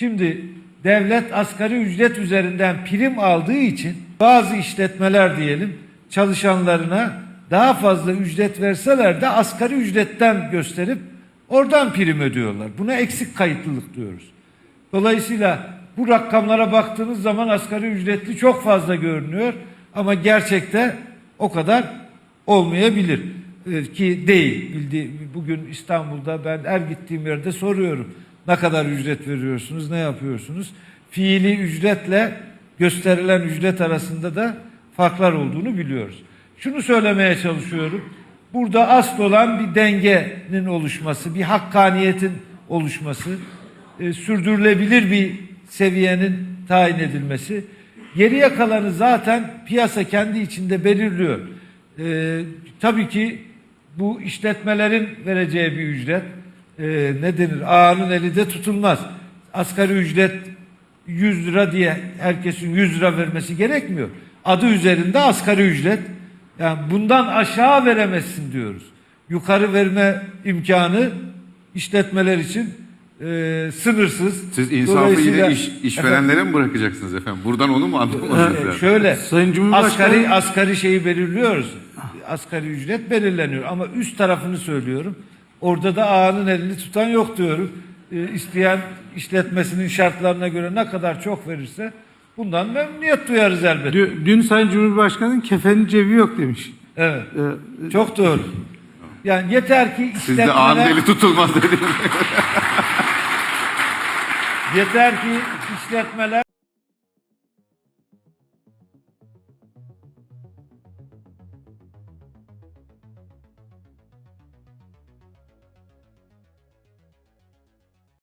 Şimdi devlet asgari ücret üzerinden prim aldığı için bazı işletmeler diyelim çalışanlarına daha fazla ücret verseler de asgari ücretten gösterip oradan prim ödüyorlar. Buna eksik kayıtlılık diyoruz. Dolayısıyla bu rakamlara baktığınız zaman asgari ücretli çok fazla görünüyor ama gerçekte o kadar olmayabilir Ee, ki değil. Bildi, bugün İstanbul'da ben her gittiğim yerde soruyorum. Ne kadar ücret veriyorsunuz, ne yapıyorsunuz? Fiili ücretle gösterilen ücret arasında da farklar olduğunu biliyoruz. Şunu söylemeye çalışıyorum. Burada asıl olan bir dengenin oluşması, bir hakkaniyetin oluşması, e, sürdürülebilir bir seviyenin tayin edilmesi. Geriye kalanı zaten piyasa kendi içinde belirliyor. E, tabii ki bu işletmelerin vereceği bir ücret e, ne denir? Ağanın eli de tutulmaz. Asgari ücret 100 lira diye herkesin 100 lira vermesi gerekmiyor. Adı üzerinde asgari ücret. Yani bundan aşağı veremezsin diyoruz. Yukarı verme imkanı işletmeler için e, sınırsız. Siz insafı yine iş, işverenlere mi bırakacaksınız efendim? Buradan onu mu anlamadınız? Efendim, yani? şöyle Sayın Cumhurbaşkanı- asgari asgari şeyi belirliyoruz. Asgari ücret belirleniyor ama üst tarafını söylüyorum. Orada da ağanın elini tutan yok diyorum. E, isteyen işletmesinin şartlarına göre ne kadar çok verirse bundan memnuniyet duyarız elbette. Dün, dün Sayın Cumhurbaşkanı'nın kefenin cebi yok demiş. Evet. Ee, Çok doğru. Yani yeter ki Siz de ağın işletmeler, eli tutulmaz dediniz. yeter ki işletmeler